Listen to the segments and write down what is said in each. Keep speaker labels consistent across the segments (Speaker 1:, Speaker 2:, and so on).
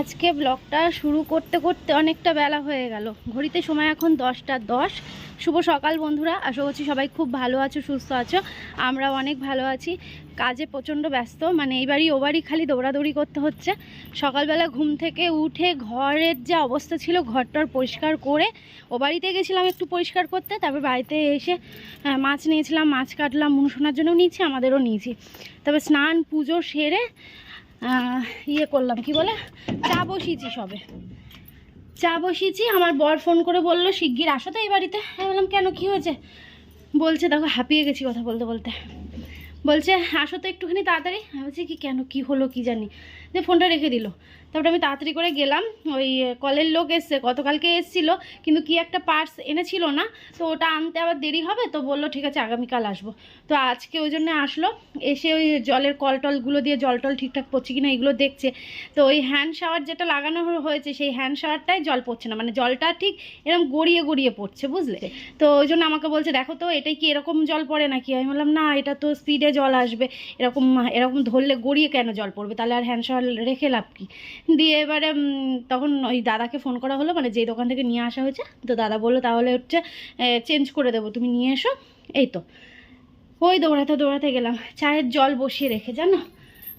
Speaker 1: আজকে ব্লগটা শুরু করতে করতে অনেকটা বেলা হয়ে গেল। ঘড়িতে সময় এখন দশটা দশ। শুভ সকাল বন্ধুরা, আশা করছি সবাই খুব ভালো আছো, সুস্থ আছো। আমরাও অনেক ভালো আছি। কাজে প্রচণ্ড ব্যস্ত মানে এইবারই ওবারই খালি দৌড়াদৌড়ি করতে হচ্ছে। সকালবেলা ঘুম থেকে উঠে ঘরের যা অবস্থা ছিল, ঘরটার পরিষ্কার করে ও বাড়িতে গেছিলাম একটু পরিষ্কার করতে। তারপর বাড়িতে এসে মাছ নিয়েছিলাম, মাছ কাটলাম মুনশোনার জন্য নিয়েছি, আমাদেরও নিয়েছি। তবে স্নান, পুজো সেরে ইয়ে করলাম, কি বলে? চা বসিয়েছি সবে। চা বসিয়েছি, আমার বর ফোন করে বলল, শিগগির আসো তো এই বাড়িতে। আমি বললাম, কেন, কি হয়েছে? বলছে, দেখো, হাঁপিয়ে গেছি কথা বলতে বলতে। বলছে, আসো তো একটুখানি তাড়াতাড়ি। আমি বলছি, কি কেন, কি হলো, কি জানি? যে ফোনটা রেখে দিল। তারপরে আমি তাড়াতাড়ি করে গেলাম, ওই কলের লোক এসছে, গতকালকে এসছিল, কিন্তু কি একটা পার্স এনেছিল না, তো ওটা আনতে আবার দেরি হবে, তো বলল ঠিক আছে, আগামীকাল আসব। তো আজকে ওই জন্য আসলো, এসে ওই জলের কল টলগুলো দিয়ে জল টল ঠিকঠাক পড়ছে কিনা এগুলো দেখছে। তো ওই হ্যান্ড শাওয়ার যেটা লাগানো হয়েছে, সেই হ্যান্ড শাওয়ারটাই জল পড়ছে না মানে জলটা ঠিক এরকম গড়িয়ে গড়িয়ে পড়ছে, বুঝলে? তো ওই জন্য আমাকে বলছে, দেখো তো, এটাই কি এরকম জল পড়ে নাকি? আমি বললাম, না, এটা তো স্পিডে জল আসবে, এরকম এরকম ধরলে গড়িয়ে কেন জল পড়বে? তাহলে আর হ্যান্ড শাওয়ার রেখে লাভ কি? দিয়ে এবারে তখন ওই দাদাকে ফোন করা হলো মানে যেই দোকান থেকে নিয়ে আসা হয়েছে, তো দাদা বলল তাহলে হচ্ছে চেঞ্জ করে দেবো, তুমি নিয়ে এসো। এই তো, ওই দৌড়াতে দৌড়াতে গেলাম। চায়ের জল বসিয়ে রেখে, জানো?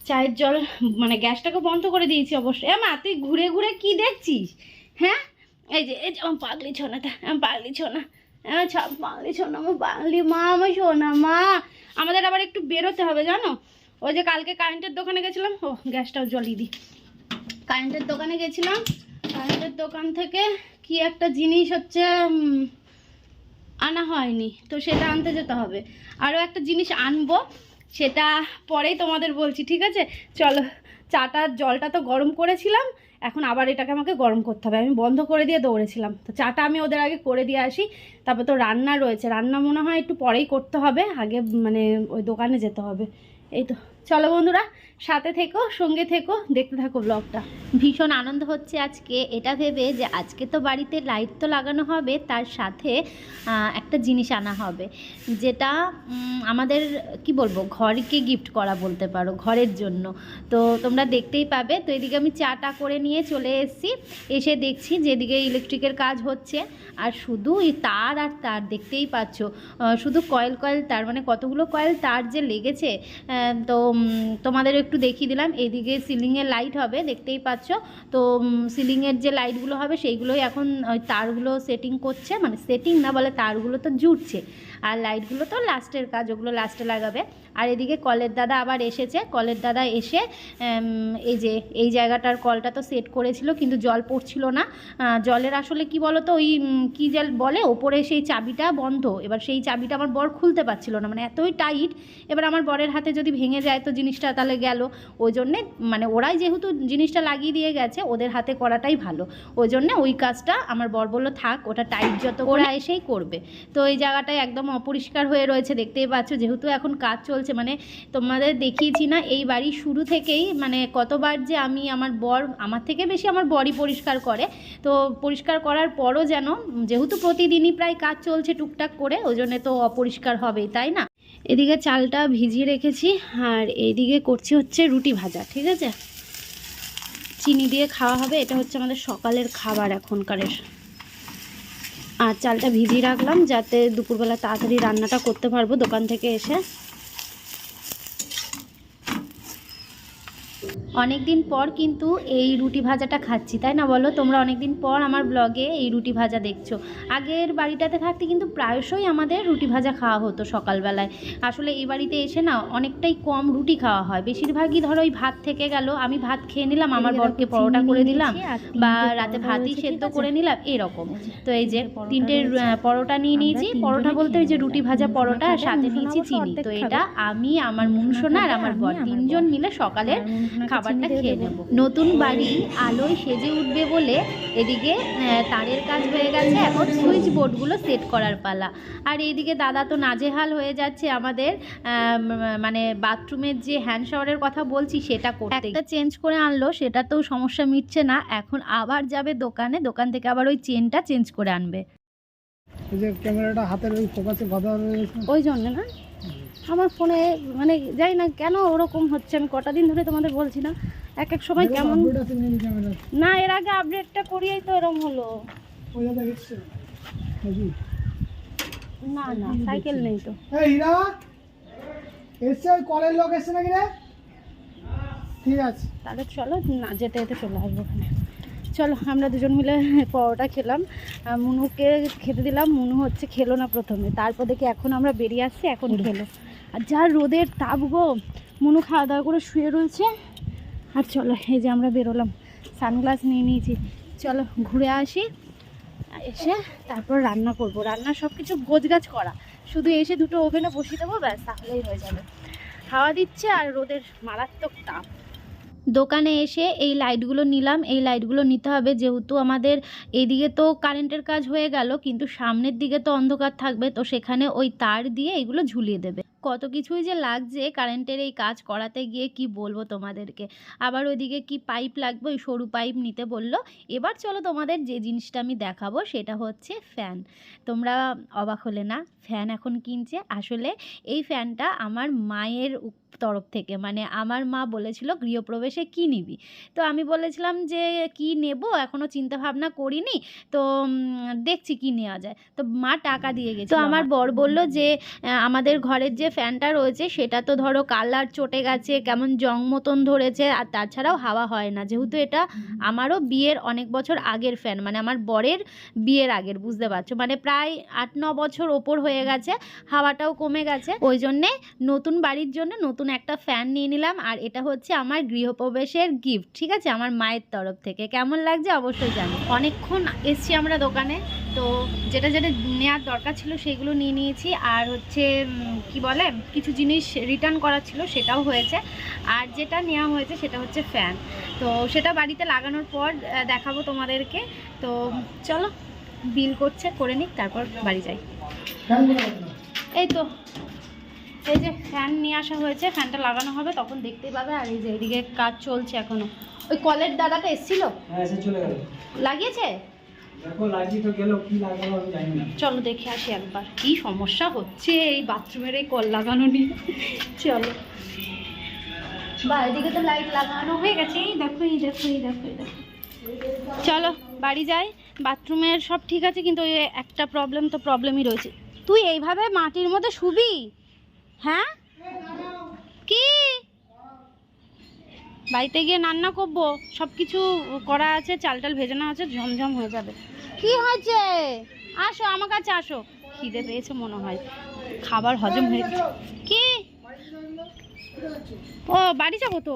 Speaker 1: চায়ের জল মানে গ্যাসটাকে বন্ধ করে দিয়েছি অবশ্যই এ মা, তুই ঘুরে ঘুরে কি দেখছিস? হ্যাঁ? এই যে এই যে, আমার পাগলি ছোনাটা, আমার পাগলি ছোনা। সব পাগলি ছোনা, আমার পাগলি মা, আমার সোনা মা। আমাদের আবার একটু বেরোতে হবে, জানো? ওই যে কালকে কারেন্টের দোকানে গেছিলাম, ও, গ্যাসটাও জ্বলিয়ে দিই। কারেন্টের দোকানে গেছিলাম। কারেন্টের দোকান থেকে কি একটা জিনিস হচ্ছে আনা হয়নি, তো সেটা আনতে যেতে হবে। আরও একটা জিনিস আনব, সেটা পরেই তোমাদের বলছি, ঠিক আছে? চলো চাটার জলটা তো গরম করেছিলাম, এখন আবার এটাকে আমাকে গরম করতে হবে। আমি বন্ধ করে দিয়ে দৌড়েছিলাম। তো চাটা আমি ওদের আগে করে দিয়ে আসি, তারপর তো রান্না রয়েছে। রান্না মনে হয় একটু পরেই করতে হবে, আগে মানে ওই দোকানে যেতে হবে। এই তো, চলো বন্ধুরা সাথে থেকো, সঙ্গে থেকো, দেখতে থাকো ব্লগটা ভীষণ আনন্দ হচ্ছে আজকে। এটা ভেবে যে আজকে তো বাড়িতে লাইট তো লাগানো হবে, তার সাথে একটা জিনিস আনা হবে। যেটা আমাদের, কি বলব, ঘরকে গিফট করা বলতে পারো, ঘরের জন্য। তো তোমরা দেখতেই পাবে। তো এদিকে আমি চাটা করে নিয়ে চলে এসেছি। এসে দেখছি যেদিকে ইলেকট্রিকের কাজ হচ্ছে। আর শুধু তার আর তার, দেখতেই পাচ্ছ। শুধু কয়েল কয়েল তার মানে কতগুলো কয়েল তার যে লেগেছে তো তোমাদের একটু দেখিয়ে দিলাম। এদিকে সিলিংয়ে লাইট হবে, দেখতেই পাচ্ছ। তো সিলিংয়ের যে লাইটগুলো হবে, সেইগুলোই এখন ওই তারগুলো সেটিং করছে। মানে সেটিং না বলে তারগুলো তো জুটছে আর লাইটগুলো তো লাস্টের কাজ ওগুলো লাস্টে লাগাবে। আর এদিকে কলের দাদা আবার এসেছে। কলের দাদা এসে এই যে এই জায়গাটার কলটা তো সেট করেছিল কিন্তু জল পড়ছিল না। জলের আসলে কি বলো তো ওই কী জল বলে ওপরে সেই চাবিটা বন্ধ। এবার সেই চাবিটা আমার বর খুলতে পারছিল না মানে এতই টাইট এবার আমার বরের হাতে যদি ভেঙে যায় তো জিনিসটা তাহলে গেল। ওই জন্যে মানে ওরাই যেহেতু জিনিসটা লাগিয়ে দিয়ে গেছে ওদের হাতে করাটাই ভালো। ওই জন্যে ওই কাজটা আমার বর বলল থাক ওটা টাইট যত ওরা এসেই করবে। তো এই জায়গাটায় একদম অপরিষ্কার হয়ে রয়েছে, দেখতেই পাচ্ছ। যেহেতু এখন কাজ চলছে মানে তোমাদের দেখিয়েছি না, এই বাড়ি শুরু থেকেই মানে কতবার যে আমি আমার বর, আমার থেকে বেশি আমার বরই পরিষ্কার করে। তো পরিষ্কার করার পরও যেন, যেহেতু প্রতিদিনই প্রায় কাজ চলছে টুকটাক করে, ওই জন্যে তো অপরিষ্কার হবেই, তাই না? এদিকে চালটা ভিজিয়ে রেখেছি, আর এইদিকে করছি হচ্ছে রুটি ভাজা, ঠিক আছে? চিনি দিয়ে খাওয়া হবে, এটা হচ্ছে আমাদের সকালের খাবার এখনকারের। আর চালটা ভিজিয়ে রাখলাম যাতে দুপুরবেলা তাড়াতাড়ি রান্নাটা করতে পারব দোকান থেকে এসে। অনেক দিন পর কিন্তু এই রুটি ভাজাটা খাচ্ছি তাই না বলো? তোমরা অনেক দিন পর আমার ব্লগে এই রুটি ভাজা দেখছ। আগের বাড়িটাতে থাকতে কিন্তু প্রায়শই আমাদের রুটি ভাজা খাওয়া হতো সকালবেলায়। আসলে এই বাড়িতে এসে না অনেকটাই কম রুটি খাওয়া হয়। বেশিরভাগই ধরো ওই ভাত থেকে গেল আমি ভাত খেয়ে নিলাম আমার বরকে পরোটা করে দিলাম বা রাতে ভাতই সেদ্ধ করে নিলাম এরকম। তো এই যে তিনটে পরোটা নিয়ে নিয়েছি পরোটা বলতে ওই যে রুটি ভাজা পরোটা আর সাথে নিয়েছি চিনি। তো এটা আমি আমার মুনসোনা আর আমার বর। তিনজন মিলে সকালের খাবারটা খেয়ে নেব। নতুন বাড়ি আলোয় সেজে উঠবে বলে এদিকে তারের কাজ হয়ে গেছে এখন সুইচ বোর্ডগুলো সেট করার পালা। আর এইদিকে দাদা তো নাজেহাল হয়ে যাচ্ছে আমাদের মানে বাথরুমের যে হ্যান্ড শাওয়ারের কথা বলছি সেটা করতে একটা চেঞ্জ করে আনলো সেটাতেও সমস্যা মিটছে না। এখন আবার যাবে দোকানে দোকান থেকে আবার ওই চেনটা চেঞ্জ করে আনবে।
Speaker 2: এই যে ক্যামেরাটা হাতের ওই ফোকাসে বাধা রয়েছে।
Speaker 1: ওই জন্য না? আমার ফোনে মানে যাই না কেন ওরকম হচ্ছে আমি কটা দিন ধরে তোমাদের বলছি না। এক এক সময় কেমন না এর আগে আপডেটটা করিয়েই তো এরম হলো। না না সাইকেল নেই তো।
Speaker 2: এই হীরা! এসছে ওই কলের লোক এসছে নাকি রে? ঠিক আছে।
Speaker 1: তাহলে চলো না যেতে যেতে চলে আসব ওখানে। চলো আমরা দুজন মিলে পরোটা খেলাম। মুনুকে খেতে দিলাম। মুনু হচ্ছে খেলো না প্রথমে। তারপর দেখি এখন আমরা বেরিয়ে আসছি এখন খেলো। আর যা রোদের তাপ গো, মুনু খাওয়া দাওয়া করে শুয়ে রয়েছে। আর চলো, এই যে আমরা বেরোলাম, সানগ্লাস নিয়ে নিয়েছি। চলো, ঘুরে আসি, এসে তারপর রান্না করব। রান্না সব কিছু গোছগাছ করা। শুধু এসে দুটো ওভেনে বসিয়ে দেবো, ব্যাস, তাহলেই হয়ে যাবে। হাওয়া দিচ্ছে আর রোদের মারাত্মক তাপ। দোকানে এসে এই লাইটগুলো নিলাম। এই লাইটগুলো নিতে হবে, যেহেতু আমাদের এদিকে তো কারেন্টের কাজ হয়ে গেল, কিন্তু সামনের দিকে তো অন্ধকার থাকবে, তো সেখানে ওই তার দিয়ে এগুলো ঝুলিয়ে দেবে। কত কিছুই যে লাগছে কারেন্টের এই কাজ করাতে গিয়ে কি বলব তোমাদেরকে? আবার ওইদিকে কি পাইপ লাগবে? ওই সরু পাইপ নিতে বলল। এবার চলো তোমাদের যে জিনিসটা আমি দেখাবো সেটা হচ্ছে ফ্যান। তোমরা অবাক হলে না ফ্যান এখন কিনছে। আসলে এই ফ্যানটা আমার মায়ের তরফ থেকে মানে আমার মা বলেছিল গৃহপ্রবেশে কি নিবি? তো আমি বলেছিলাম যে কি নেব? এখনও চিন্তা ভাবনা করিনি। তো দেখছি কি নেওয়া যায়। তো মা টাকা দিয়ে গেছে তো আমার বর বলল যে আমাদের ঘরের যে ফ্যানটা রয়েছে সেটা তো ধরো কালার চটে গেছে কেমন জং মতন ধরেছে আর তাছাড়াও হাওয়া হয় না। যেহেতু এটা আমারও বিয়ের অনেক বছর আগের ফ্যান মানে আমার বরের বিয়ের আগের বুঝতে পারছ? মানে প্রায় আট ন বছর ওপর হয়ে গেছে হাওয়াটাও কমে গেছে। ওই জন্যে নতুন বাড়ির জন্য নতুন একটা ফ্যান নিয়ে নিলাম আর এটা হচ্ছে আমার গৃহপ্রবেশের গিফট ঠিক আছে? আমার মায়ের তরফ থেকে। কেমন লাগছে অবশ্যই জানি। অনেকক্ষণ এসছি আমরা দোকানে। তো যেটা যেটা নেওয়ার দরকার ছিল সেগুলো নিয়ে নিয়েছি। আর হচ্ছে কি বলে কিছু জিনিস রিটার্ন করার ছিল সেটাও হয়েছে। আর যেটা নেওয়া হয়েছে সেটা হচ্ছে ফ্যান তো সেটা বাড়িতে লাগানোর পর দেখাবো তোমাদেরকে। তো চলো বিল করছে করে নিক তারপর বাড়ি যাই। এই তো এই যে ফ্যান নিয়ে আসা হয়েছে ফ্যানটা লাগানো হবে তখন দেখতেই পাবে। আর এই যে এদিকে কাজ চলছে এখনও। ওই কলের দাদাটা এসেছিল?
Speaker 2: হ্যাঁ
Speaker 1: লাগিয়েছে? চলো দেখে আসি একবার। কি সমস্যা হচ্ছে এই বাথরুমের এই কল লাগানো নিয়ে? চলো। বা এদিকে তো লাইট লাগানো হয়ে গেছে। এই দেখো এই দেখো এই দেখো এই দেখো। চলো বাড়ি যাই। বাথরুমের সব ঠিক আছে কিন্তু ওই একটা প্রবলেম তো প্রবলেমই রয়েছে। তুই এইভাবে মাটির মধ্যে শুবি? হ্যাঁ? কি? বাড়িতে গিয়ে রান্না করব সব কিছু করা আছে চাল টাল ভেজানো আছে ঝমঝম হয়ে যাবে। কি হয়েছে? আসো আমার কাছে আসো। খিদে পেয়েছে মনে হয়। খাবার হজম হয়ে গেছে। কি? ও বাড়ি যাব তো?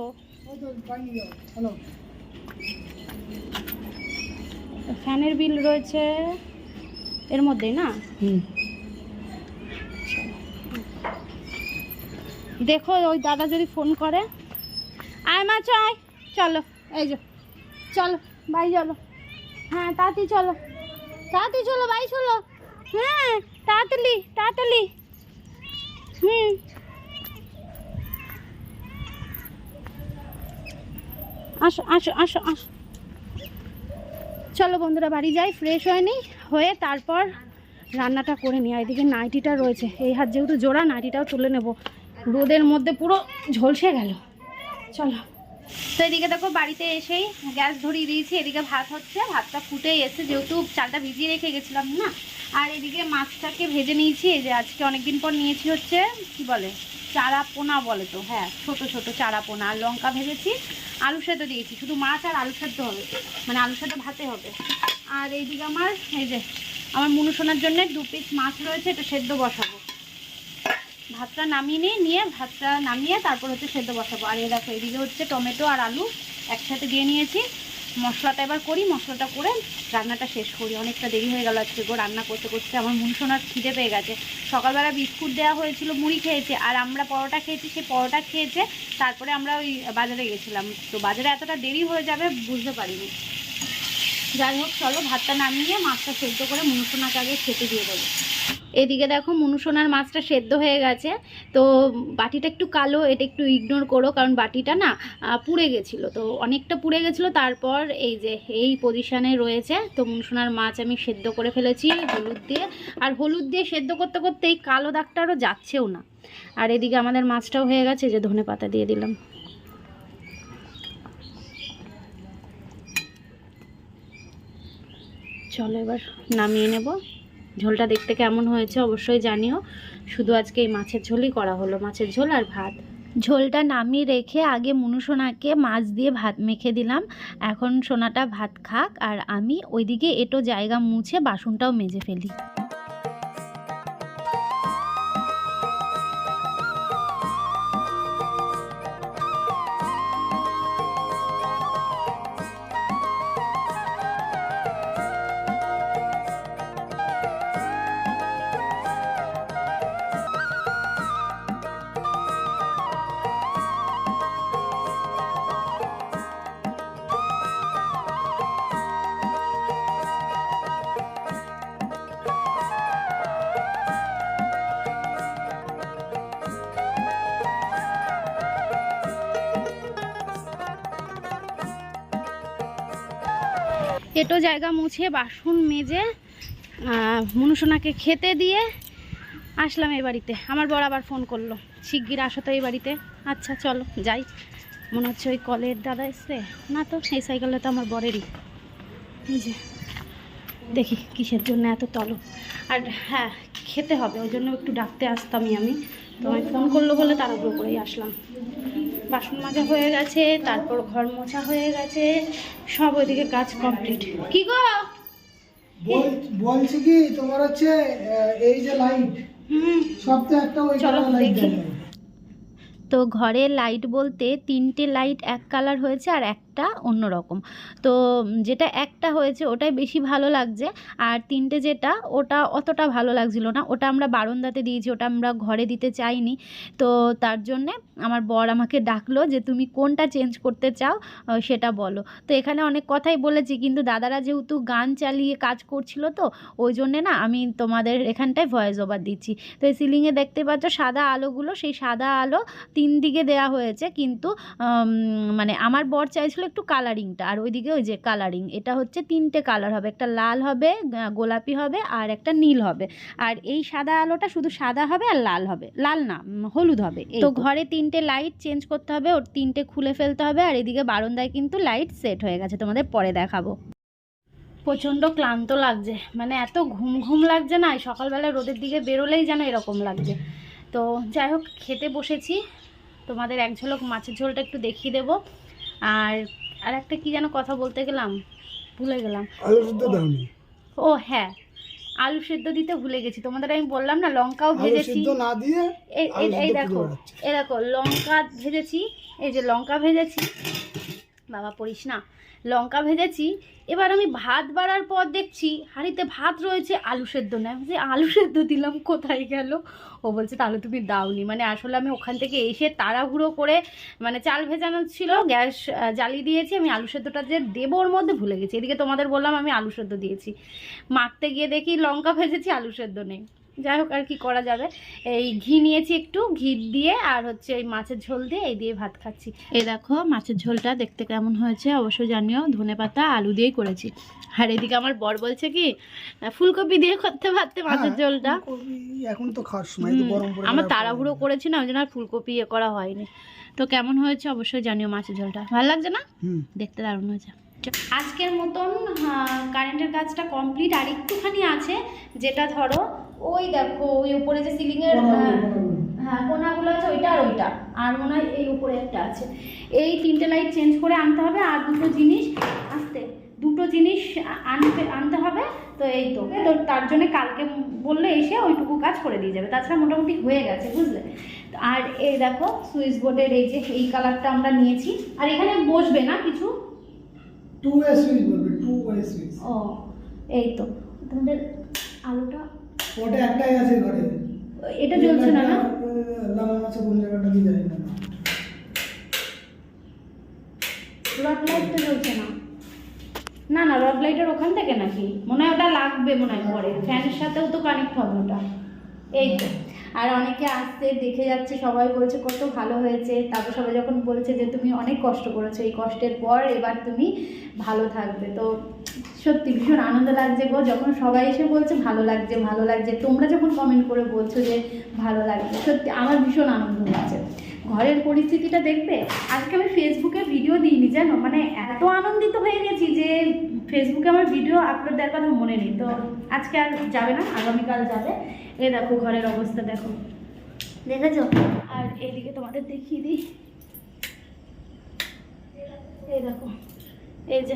Speaker 1: ফ্যানের বিল রয়েছে। এর মধ্যেই না?
Speaker 2: হুম।
Speaker 1: দেখো ওই দাদা যদি ফোন করে আয় মা আয়। চলো, এই যে, চলো বাড়ি চলো। হ্যাঁ তাড়াতাড়ি চলো। তাড়াতাড়ি চলো বাড়ি চলো। হ্যাঁ তাড়াতাড়ি তাড়াতাড়ি। হুম। আসো আসো আসো আসো। চলো বন্ধুরা, বাড়ি যাই ফ্রেশ হয়নি হয়ে তারপর রান্নাটা করে নিই। এদিকে নাইটিটা রয়েছে। এই হাত যেহেতু জোড়া, নাইটিটাও তুলে নেব। রোদের মধ্যে পুরো ঝলসে গেল। চলো। তো এদিকে দেখো বাড়িতে এসেই গ্যাস ধরিয়ে দিয়েছি, এদিকে ভাত হচ্ছে, ভাতটা ফুটে এসে যেহেতু চালটা ভিজিয়ে রেখে গেছিলাম না। আর এদিকে মাছটাকে ভেজে নিয়েছি, এই যে আজকে অনেকদিন পর নিয়েছি হচ্ছে, কি বলে চারা পোনা বলে তো হ্যাঁ ছোট ছোট চারা পোনা আর লঙ্কা ভেজেছি, আলু সেদ্ধ দিয়েছি, শুধু মাছ আর আলু সেদ্ধ হবে মানে আলু সেদ্ধ ভাতে হবে। আর এইদিকে আমার, এই যে, আমার মুনুসোনার জন্য দু পিস মাছ রয়েছে, এটা সেদ্ধ বসাবো। ভাতটা নামিয়ে নিয়ে নিয়ে ভাতটা নামিয়ে তারপর হচ্ছে সেদ্ধ বসাবো। আর এই দেখো, এদিকে হচ্ছে টমেটো আর আলু একসাথে দিয়ে নিয়েছি। মশলাটা এবার করি, মশলাটা করে রান্নাটা শেষ করি। অনেকটা দেরি হয়ে গেল আজকে গো রান্না করতে করতে। আমার মুনসোনার খিদে পেয়ে গেছে। সকালবেলা বিস্কুট দেওয়া হয়েছিল, মুড়ি খেয়েছে, আর আমরা পরোটা খেয়েছি সেই পরোটা খেয়েছে। তারপরে আমরা ওই বাজারে গেছিলাম। তো বাজারে এতটা দেরি হয়ে যাবে বুঝতে পারিনি। যাই হোক, চলো ভাতটা নামিয়ে মাছটা সেদ্ধ করে মুনুসোনাকে আগে খেতে দিয়ে দেবো। এদিকে দেখো মনুসোনার মাছটা সেদ্ধ হয়ে গেছে। তো বাটিটা একটু কালো, এটা একটু ইগনোর করো, কারণ বাটিটা না পুড়ে গেছিল। তো অনেকটা পুড়ে গেছিল, তারপর এই যে এই পজিশানে রয়েছে। তো মনুসোনার মাছ আমি সেদ্ধ করে ফেলেছি হলুদ দিয়ে। আর হলুদ দিয়ে সেদ্ধ করতে করতে এই কালো দাগটা আরও যাচ্ছেও না। আর এদিকে আমাদের মাছটাও হয়ে গেছে যে ধনে পাতা দিয়ে দিলাম। চলো এবার নামিয়ে নেব। ঝোলটা দেখতে কেমন হয়েছে অবশ্যই জানিও। শুধু আজকে এই মাছের ঝোলই করা হলো, মাছের ঝোল আর ভাত। ঝোলটা নামিয়ে রেখে আগে মুনুসোনাকে মাছ দিয়ে ভাত মেখে দিলাম। এখন সোনাটা ভাত খাক, আর আমি ওইদিকে এটো জায়গা মুছে বাসনটাও মেজে ফেলি। এটো জায়গা মুছে বাসন মেজে আহ, মনুসোনাকে খেতে দিয়ে আসলাম এই বাড়িতে। আমার বর আবার ফোন করল শিগগির আসো তো এই বাড়িতে। আচ্ছা চলো যাই। মনে হচ্ছে ওই কলের দাদা এসছে। না তো এই সাইকেলটা তো আমার বরেরই। যে দেখি কিসের জন্য এত তলো আর হ্যাঁ খেতে হবে ওই জন্য একটু ডাকতে আসতামই আমি। তো আমি ফোন করল বলে তাড়াহুড়ো করেই আসলাম। বাসন মাজা হয়ে গেছে তারপর ঘর মোছা হয়ে গেছে সব ওইদিকে কাজ কমপ্লিট কি গো?
Speaker 2: বলছি কি তোমার হচ্ছে এই যে লাইট সব তো একটা ওই লাইট
Speaker 1: তো ঘরের লাইট বলতে তিনটে লাইট এক কালার হয়েছে আর একটা অন্য রকম। তো যেটা একটা হয়েছে ওটাই বেশি ভালো লাগছে। আর তিনটে যেটা ওটা অতটা ভালো লাগছিল না। ওটা আমরা বারান্দাতে দিয়েছি, ওটা আমরা ঘরে দিতে চাইনি। তো তার জন্যে আমার বর আমাকে ডাকলো যে, তুমি কোনটা চেঞ্জ করতে চাও সেটা বলো। তো এখানে অনেক কথাই বলেছি, কিন্তু দাদারা যেহেতু গান চালিয়ে কাজ করছিল তো, ওই জন্যে না আমি তোমাদের এখানটায় ভয়েস ওভার দিচ্ছি। তো এই সিলিংয়ে দেখতে পাচ্ছ সাদা আলোগুলো, সেই সাদা আলো তিন দিকে দেয়া হয়েছে। কিন্তু মানে আমার বর চাইছিল একটু কালারিংটা আর ওইদিকে ওই যে কালারিং এটা হচ্ছে তিনটে কালার হবে। একটা লাল হবে গোলাপি হবে আর একটা নীল হবে। আর এই সাদা আলোটা শুধু সাদা হবে আর লাল হবে। লাল না হলুদ হবে। তো ঘরে তিনটে লাইট চেঞ্জ করতে হবে ওর তিনটে খুলে ফেলতে হবে আর এদিকে বারান্দায় কিন্তু লাইট সেট হয়ে গেছে। তোমাদের পরে দেখাবো। প্রচণ্ড ক্লান্ত লাগছে। মানে এত ঘুম ঘুম লাগছে না সকালবেলা রোদের দিকে বেরোলেই যেন এরকম লাগছে। তো যাই হোক খেতে বসেছি। তোমাদের এক ঝলক মাছের ঝোলটা একটু দেখিয়ে দেবো। আর আর একটা কি যেন কথা বলতে গেলাম? ভুলে গেলাম।
Speaker 2: আলু সিদ্ধ দাওনি
Speaker 1: ও হ্যাঁ। আলু সেদ্ধ দিতে ভুলে গেছি। তোমাদের আমি বললাম না লঙ্কাও
Speaker 2: আলু
Speaker 1: ভেজেছি।
Speaker 2: সিদ্ধ না দিয়ে
Speaker 1: এই দেখো এই দেখো লঙ্কা ভেজেছি এই যে লঙ্কা ভেজেছি। বাবা পড়িস না। লঙ্কা ভেজেছি এবার আমি ভাত বাড়ার পর দেখছি হাঁড়িতে ভাত রয়েছে আলু সেদ্ধ নেয়। যে আলু সেদ্ধ দিলাম, কোথায় গেল? ও বলছে, তাহলে তুমি দাওনি। মানে আসলে আমি ওখান থেকে এসে তাড়াহুড়ো করে মানে চাল ভেজানো ছিল, গ্যাস জ্বালিয়ে দিয়েছি। আমি আলু সেদ্ধটা যে দেব ওর মধ্যে ভুলে গেছি। এদিকে তোমাদের বললাম আমি আলু সেদ্ধ দিয়েছি। মাখতে গিয়ে দেখি লঙ্কা ভেজেছি, আলু সেদ্ধ নেই। যাই হোক আর কি করা যাবে। এই ঘি নিয়েছি একটু ঘি দিয়ে আর হচ্ছে এই মাছের ঝোল দিয়ে এই দিয়ে ভাত খাচ্ছি। এই দেখো মাছের ঝোলটা দেখতে কেমন হয়েছে অবশ্যই জানিও ধনে পাতা আলু দিয়েই করেছি। আর এদিকে আমার বর বলছে কি ফুলকপি দিয়ে করতে পারতে মাছের
Speaker 2: হ্যাঁ,
Speaker 1: ঝোলটা
Speaker 2: এখন তো খাওয়ার সময় তো গরম করে
Speaker 1: আমার তাড়াহুড়ো করেছি না ওই জন্য আর ফুলকপি ইয়ে করা হয়নি। তো কেমন হয়েছে অবশ্যই জানিও মাছের ঝোলটা। ভালো লাগছে না? দেখতে দারুণ হয়েছে। আজকের মতন কারেন্টের কাজটা কমপ্লিট আর একটুখানি আছে যেটা ধরো ওই দেখো ওই উপরে যে সিলিংয়ের
Speaker 2: কোনাগুলো, কোনাগুলো।
Speaker 1: হ্যাঁ কোনাগুলো আছে ওইটা আর ওইটা। আর মনে হয় এই উপরে একটা আছে। এই তিনটে লাইট চেঞ্জ করে আনতে হবে আর দুটো জিনিস আসতে দুটো জিনিস আনতে আনতে হবে তো এই তো। তো তার জন্য কালকে বললে এসে ওইটুকু কাজ করে দিয়ে যাবে। তাছাড়া মোটামুটি হয়ে গেছে বুঝলে? আর এই দেখো সুইচ বোর্ডের এই যে এই কালারটা আমরা নিয়েছি। আর এখানে বসবে না কিছু?
Speaker 2: টু ওয়ে সুইচ বলবে টু ওয়ে সুইচ
Speaker 1: ও এই তো। তোমাদের আলুটা
Speaker 2: ওটা একটাই আছে ঘরে।
Speaker 1: এটা জ্বলছে না না?
Speaker 2: লাল আছে কোন জায়গাটা দিয়ে জানি না।
Speaker 1: রড লাইটটা জ্বলছে না। না না রড লাইটের ওখান থেকে নাকি? মনে হয় ওটা লাগবে মনে হয় পরে। ফ্যানের সাথেও তো কানেক্ট হবে ওটা। এই তো। আর অনেকে আসতে দেখে যাচ্ছে, সবাই বলছে কত ভালো হয়েছে। তারপর সবাই যখন বলছে যে তুমি অনেক কষ্ট করেছ, এই কষ্টের পর এবার তুমি ভালো থাকবে। তো সত্যি ভীষণ আনন্দ লাগছে গো, যখন সবাই এসে বলছে, ভালো লাগছে ভালো লাগছে। তোমরা যখন কমেন্ট করে বলছো যে, ভালো লাগছে। সত্যি আমার ভীষণ আনন্দ হচ্ছে। ঘরের পরিস্থিতিটা দেখবে? আজকে আমি ফেসবুকে ভিডিও দিইনি, জানো? মানে এত আনন্দিত হয়ে গেছি যে ফেসবুকে আমার ভিডিও আপলোড দেওয়ার কথা মনে নেই। তো আজকে আর যাবে না, আগামীকাল যাবে। এ দেখো ঘরের অবস্থা দেখো। দেখেছ? আর এইদিকে তোমাদের দেখিয়ে দিই। এই দেখো এই যে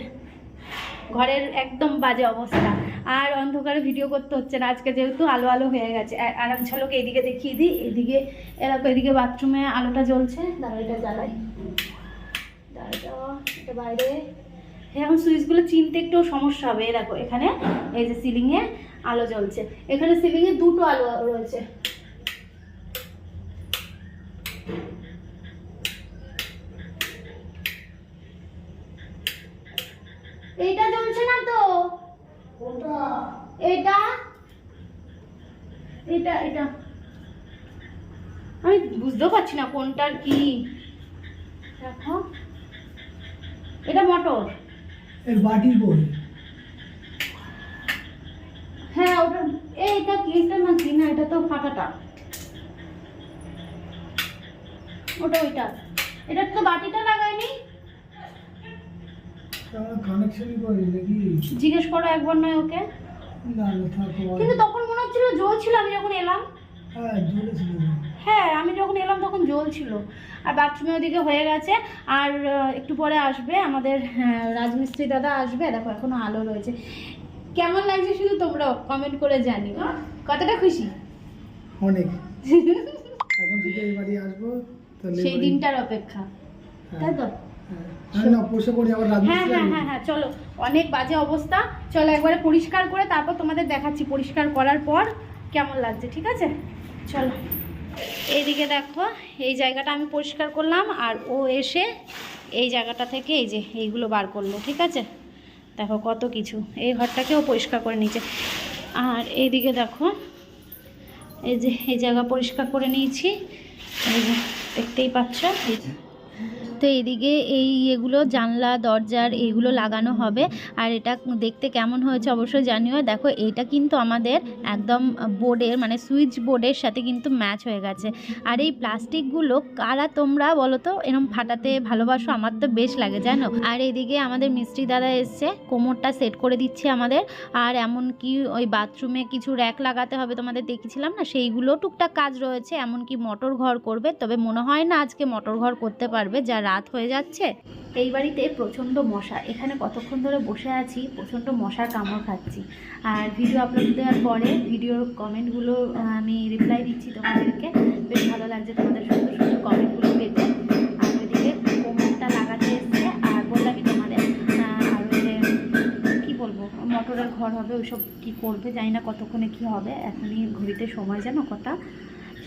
Speaker 1: ঘরের একদম বাজে অবস্থা। আর অন্ধকারে ভিডিও করতে হচ্ছে না। আজকে যেহেতু আলো আলো হয়ে গেছে। আর- এক ঝলক এইদিকে দেখিয়ে দিই। এদিকে এরকম এদিকে বাথরুমে আলোটা জ্বলছে। দাঁড়া এটা জ্বালাই। দাঁড়া এটা এটা বাইরে। এখন সুইচগুলো চিনতে একটু সমস্যা হবে। দেখো এখানে এই যে সিলিংয়ে আলো জ্বলছে। এখানে সিলিংয়ে দুটো আলো রয়েছে। এইটা জ্বলছে না তো? এটা? এটা এটা। আমি বুঝতেও পারছি না কোনটার কি। দেখো। এটা মটর
Speaker 2: বাটির বই
Speaker 1: হ্যাঁ ওটা এই এটা কি? এটা না কি? না এটা তো ফাটাটা। ওটা ওইটা। এটা তো বাটিটা
Speaker 2: কানেকশনই
Speaker 1: জিজ্ঞেস করো একবার নয় ওকে। কিন্তু তখন মনে হচ্ছিল জ্বলছিল আমি যখন এলাম।
Speaker 2: হ্যাঁ
Speaker 1: হ্যাঁ আমি যখন এলাম তখন জ্বলছিল আর বাথরুমে ওদিকে হয়ে গেছে। আর একটু পরে আসবে আমাদের হ্যাঁ, রাজমিস্ত্রি দাদা আসবে। দেখো এখনও আলো রয়েছে। কেমন লাগছে শুধু তোমরা কমেন্ট করে জানিও। কতটা খুশি?
Speaker 2: অনেক। এখন শুধু এই বাড়ি আসব তাহলে
Speaker 1: সেই দিনটার অপেক্ষা।
Speaker 2: হ্যাঁ,
Speaker 1: তাই তো?
Speaker 2: হ্যাঁ। হ্যাঁ
Speaker 1: হ্যাঁ হ্যাঁ হ্যাঁ চলো। অনেক বাজে অবস্থা। চলো একবারে পরিষ্কার করে তারপর তোমাদের দেখাচ্ছি। পরিষ্কার করার পর কেমন লাগছে ঠিক আছে? চলো। এইদিকে দেখো এই জায়গাটা আমি পরিষ্কার করলাম আর ও এসে এই জায়গাটা থেকে এই যে এইগুলো বার করল ঠিক আছে? দেখো কত কিছু এই ঘরটাকেও পরিষ্কার করে নিয়েছে আর এইদিকে দেখো, এই যে এই জায়গা পরিষ্কার করে নিয়েছি দেখতেই পাচ্ছ। তো এইদিকে এই এগুলো জানলা, দরজার এইগুলো লাগানো হবে। আর এটা দেখতে কেমন হয়েছে অবশ্যই জানিও। দেখো, এটা কিন্তু আমাদের একদম বোর্ডের মানে সুইচ বোর্ডের সাথে কিন্তু ম্যাচ হয়ে গেছে। আর এই প্লাস্টিকগুলো কারা তোমরা বলো তো? এরকম ফাটাতে ভালোবাসো, আমার তো বেশ লাগে, জানো? আর এদিকে আমাদের মিস্ত্রি দাদা এসছে, কোমরটা সেট করে দিচ্ছে আমাদের। আর এমনকি ওই বাথরুমে কিছু র্যাক লাগাতে হবে তোমাদের দেখেছিলাম না? সেইগুলো টুকটাক কাজ রয়েছে, এমনকি মোটর ঘর করবে। তবে মনে হয় না আজকে মোটর ঘর করতে পারবে, যা রাত হয়ে যাচ্ছে। এই বাড়িতে প্রচণ্ড মশা। এখানে কতক্ষণ ধরে বসে আছি, প্রচণ্ড মশার কামড় খাচ্ছি। আর ভিডিও আপলোড দেওয়ার পরে ভিডিওর কমেন্টগুলো আমি রিপ্লাই দিচ্ছি তোমাদেরকে। বেশ ভালো লাগছে তোমাদের সুন্দর সুন্দর কমেন্টগুলো পেতে। আর ওইদিকে কোমরটা লাগাতে এসছে, আর বললামই তোমাদের আর ওই যে, কি বলব, মোটরের ঘর হবে, ওইসব কি করবে, জানি না কতক্ষণে কি হবে। এখনই ঘড়িতে সময় জানো কটা।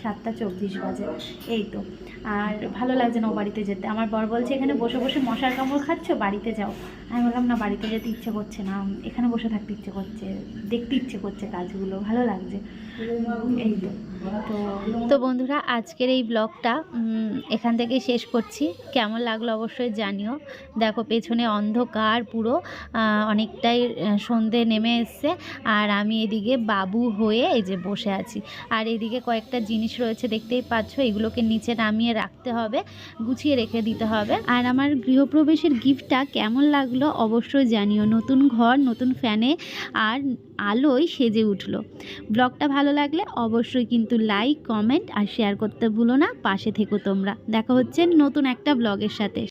Speaker 1: সাতটা চব্বিশ বাজে। এই তো। আর ভালো লাগছে না ও বাড়িতে যেতে। আমার বর বলছে, এখানে বসে বসে মশার কামড় খাচ্ছ? বাড়িতে যাও। আমি বললাম, না, বাড়িতে যেতে ইচ্ছে করছে না। এখানে বসে থাকতে ইচ্ছে করছে। দেখতে ইচ্ছে করছে কাজগুলো। ভালো লাগছে। এই তো। তো বন্ধুরা, আজকের এই ব্লগটা এখান থেকে শেষ করছি। কেমন লাগল অবশ্যই জানিও। দেখো, পেছনে অন্ধকার পুরো অনেকটাই সন্ধে নেমে এসছে। আর আমি এদিকে বাবু হয়ে এই যে বসে আছি। আর এদিকে কয়েকটা জিনিস রয়েছে, দেখতেই পাচ্ছ। এগুলোকে নিচে নামিয়ে রাখতে হবে, গুছিয়ে রেখে দিতে হবে। আর আমার গৃহপ্রবেশের গিফটটা কেমন লাগল অবশ্যই জানিও। নতুন ঘর, নতুন ফ্যানে আর আলোয় সেজে উঠল। ব্লগটা ভালো লাগলে অবশ্যই কিন্তু লাইক, কমেন্ট আর শেয়ার করতে ভুলো না। পাশে থেকো তোমরা। দেখা হচ্ছে নতুন একটা ব্লগের সাথে।